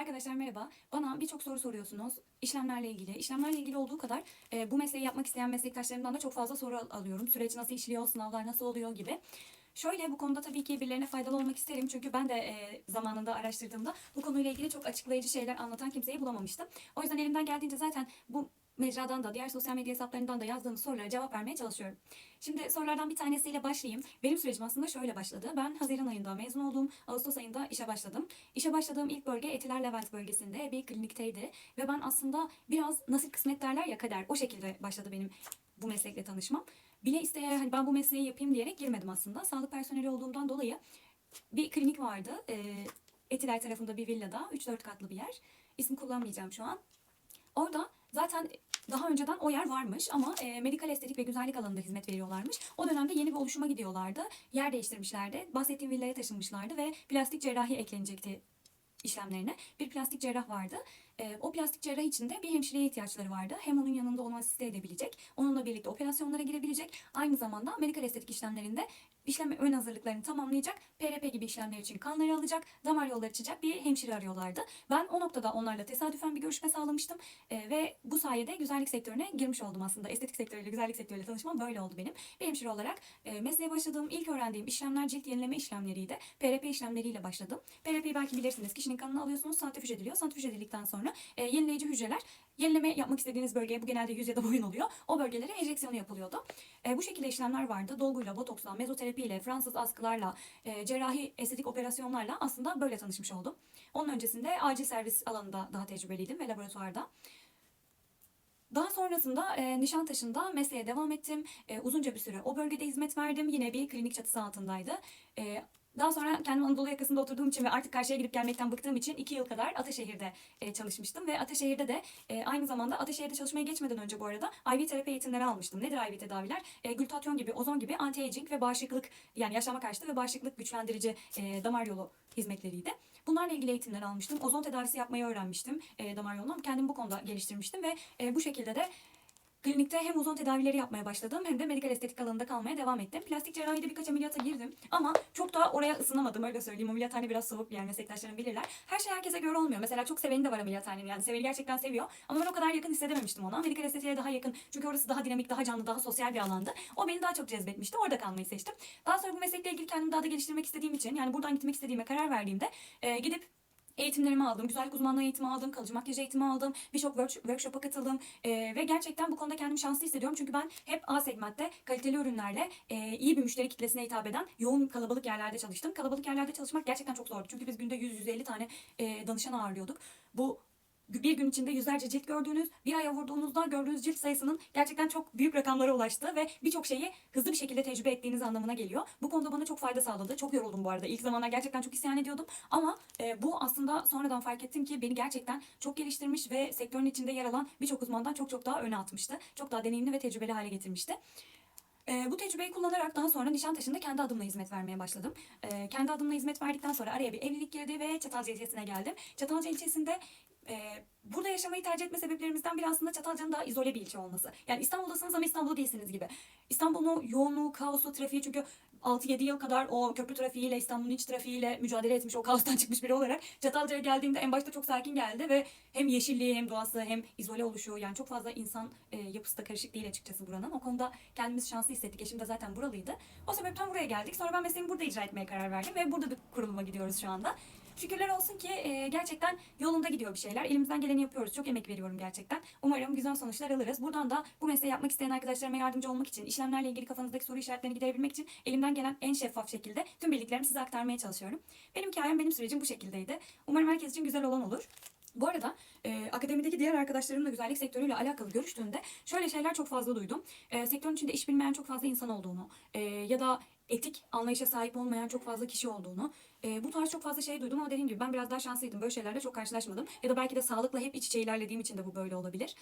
Arkadaşlar merhaba. Bana birçok soru soruyorsunuz işlemlerle ilgili. İşlemlerle ilgili olduğu kadar e, bu mesleği yapmak isteyen meslektaşlarımdan da çok fazla soru al- alıyorum. Süreç nasıl işliyor, sınavlar nasıl oluyor gibi. Şöyle bu konuda tabii ki birilerine faydalı olmak isterim. Çünkü ben de e, zamanında araştırdığımda bu konuyla ilgili çok açıklayıcı şeyler anlatan kimseyi bulamamıştım. O yüzden elimden geldiğince zaten bu mecradan da diğer sosyal medya hesaplarından da yazdığım sorulara cevap vermeye çalışıyorum. Şimdi sorulardan bir tanesiyle başlayayım. Benim sürecim aslında şöyle başladı. Ben Haziran ayında mezun oldum. Ağustos ayında işe başladım. İşe başladığım ilk bölge Etiler Levent bölgesinde bir klinikteydi. Ve ben aslında biraz nasip kısmet derler ya kader. O şekilde başladı benim bu meslekle tanışmam. Bile isteye hani ben bu mesleği yapayım diyerek girmedim aslında. Sağlık personeli olduğumdan dolayı bir klinik vardı. Ee, Etiler tarafında bir villada. 3-4 katlı bir yer. İsim kullanmayacağım şu an. Orada zaten daha önceden o yer varmış ama e, medikal estetik ve güzellik alanında hizmet veriyorlarmış. O dönemde yeni bir oluşuma gidiyorlardı. Yer değiştirmişlerdi. Bahsettiğim villaya taşınmışlardı ve plastik cerrahi eklenecekti işlemlerine. Bir plastik cerrah vardı. E, o plastik cerrah için de bir hemşireye ihtiyaçları vardı. Hem onun yanında onu asiste edebilecek, onunla birlikte operasyonlara girebilecek. Aynı zamanda medikal estetik işlemlerinde işlem ön hazırlıklarını tamamlayacak, PRP gibi işlemler için kanları alacak, damar yolları açacak bir hemşire arıyorlardı. Ben o noktada onlarla tesadüfen bir görüşme sağlamıştım E, ve bu sayede güzellik sektörüne girmiş oldum aslında. Estetik sektörüyle, güzellik sektörüyle tanışmam böyle oldu benim. Bir hemşire olarak e, mesleğe başladığım, ilk öğrendiğim işlemler cilt yenileme işlemleriydi. PRP işlemleriyle başladım. PRP'yi belki bilirsiniz. Kişinin kanını alıyorsunuz, santrifüj ediliyor. Santrifüj edildikten sonra e, yenileyici hücreler yenileme yapmak istediğiniz bölgeye bu genelde yüz ya da boyun oluyor. O bölgelere enjeksiyonu yapılıyordu. E, bu şekilde işlemler vardı. Dolguyla, botoksla, mezoterapiyle, Fransız askılarla, e, cerrahi estetik operasyonlarla aslında böyle tanışmış oldum. Onun öncesinde acil servis alanında daha tecrübeliydim ve laboratuvarda. Daha sonrasında e, Nişantaşı'nda mesleğe devam ettim. E, uzunca bir süre o bölgede hizmet verdim. Yine bir klinik çatısı altındaydı. E, daha sonra kendim Anadolu yakasında oturduğum için ve artık karşıya gidip gelmekten bıktığım için iki yıl kadar Ataşehir'de e, çalışmıştım. Ve Ataşehir'de de e, aynı zamanda Ataşehir'de çalışmaya geçmeden önce bu arada IV terapi eğitimleri almıştım. Nedir IV tedaviler? E, glutatyon gibi, ozon gibi anti-aging ve bağışıklık yani yaşlanma karşıtı ve bağışıklık güçlendirici e, damar yolu hizmetleriydi. Bunlarla ilgili eğitimler almıştım. Ozon tedavisi yapmayı öğrenmiştim e, damar yolunu. Kendimi bu konuda geliştirmiştim ve e, bu şekilde de Klinikte hem uzun tedavileri yapmaya başladım hem de medikal estetik alanında kalmaya devam ettim. Plastik cerrahide birkaç ameliyata girdim ama çok da oraya ısınamadım öyle söyleyeyim. Ameliyathane biraz soğuk bir yer meslektaşlarım bilirler. Her şey herkese göre olmuyor. Mesela çok seveni de var ameliyathanenin yani seveni gerçekten seviyor. Ama ben o kadar yakın hissedememiştim ona. Medikal estetiğe daha yakın çünkü orası daha dinamik, daha canlı, daha sosyal bir alandı. O beni daha çok cezbetmişti. Orada kalmayı seçtim. Daha sonra bu meslekle ilgili kendimi daha da geliştirmek istediğim için yani buradan gitmek istediğime karar verdiğimde e, gidip Eğitimlerimi aldım, güzellik uzmanlığı eğitimi aldım, kalıcı makyaj eğitimi aldım, birçok work- workshop'a katıldım Ee, ve gerçekten bu konuda kendimi şanslı hissediyorum. Çünkü ben hep A segmentte kaliteli ürünlerle e, iyi bir müşteri kitlesine hitap eden yoğun kalabalık yerlerde çalıştım. Kalabalık yerlerde çalışmak gerçekten çok zordu. Çünkü biz günde 100-150 tane e, danışan ağırlıyorduk. Bu bir gün içinde yüzlerce cilt gördüğünüz, bir aya vurduğunuzda gördüğünüz cilt sayısının gerçekten çok büyük rakamlara ulaştığı ve birçok şeyi hızlı bir şekilde tecrübe ettiğiniz anlamına geliyor. Bu konuda bana çok fayda sağladı. Çok yoruldum bu arada. İlk zamanlar gerçekten çok isyan ediyordum. Ama e, bu aslında sonradan fark ettim ki beni gerçekten çok geliştirmiş ve sektörün içinde yer alan birçok uzmandan çok çok daha öne atmıştı. Çok daha deneyimli ve tecrübeli hale getirmişti. Ee, bu tecrübeyi kullanarak daha sonra Nişantaşı'nda kendi adımla hizmet vermeye başladım. Ee, kendi adımla hizmet verdikten sonra araya bir evlilik girdi ve Çatalca ilçesine geldim. Çatalca ilçesinde e, burada yaşamayı tercih etme sebeplerimizden biri aslında Çatalca'nın daha izole bir ilçe olması. Yani İstanbul'dasınız ama İstanbul'da değilsiniz gibi. İstanbul'un o yoğunluğu, kaosu, trafiği çünkü 6-7 yıl kadar o köprü trafiğiyle, İstanbul'un iç trafiğiyle mücadele etmiş, o kaostan çıkmış biri olarak Çatalca'ya geldiğimde en başta çok sakin geldi ve hem yeşilliği hem doğası hem izole oluşu yani çok fazla insan e, yapısı da karışık değil açıkçası buranın. O konuda kendimizi şanslı hissettik. Eşim de zaten buralıydı. O sebepten buraya geldik. Sonra ben mesleğimi burada icra etmeye karar verdim ve burada bir kuruluma gidiyoruz şu anda. Şükürler olsun ki e, gerçekten yolunda gidiyor bir şeyler. Elimizden geleni yapıyoruz. Çok emek veriyorum gerçekten. Umarım güzel sonuçlar alırız. Buradan da bu mesleği yapmak isteyen arkadaşlarıma yardımcı olmak için, işlemlerle ilgili kafanızdaki soru işaretlerini giderebilmek için elimden gelen en şeffaf şekilde tüm bildiklerimi size aktarmaya çalışıyorum. Benim hikayem, benim sürecim bu şekildeydi. Umarım herkes için güzel olan olur. Bu arada e, akademideki diğer arkadaşlarımla güzellik sektörüyle alakalı görüştüğümde şöyle şeyler çok fazla duydum. E, sektörün içinde iş bilmeyen çok fazla insan olduğunu e, ya da etik anlayışa sahip olmayan çok fazla kişi olduğunu. e, bu tarz çok fazla şey duydum ama dediğim gibi ben biraz daha şanslıydım. Böyle şeylerle çok karşılaşmadım. Ya da belki de sağlıkla hep iç içe ilerlediğim için de bu böyle olabilir.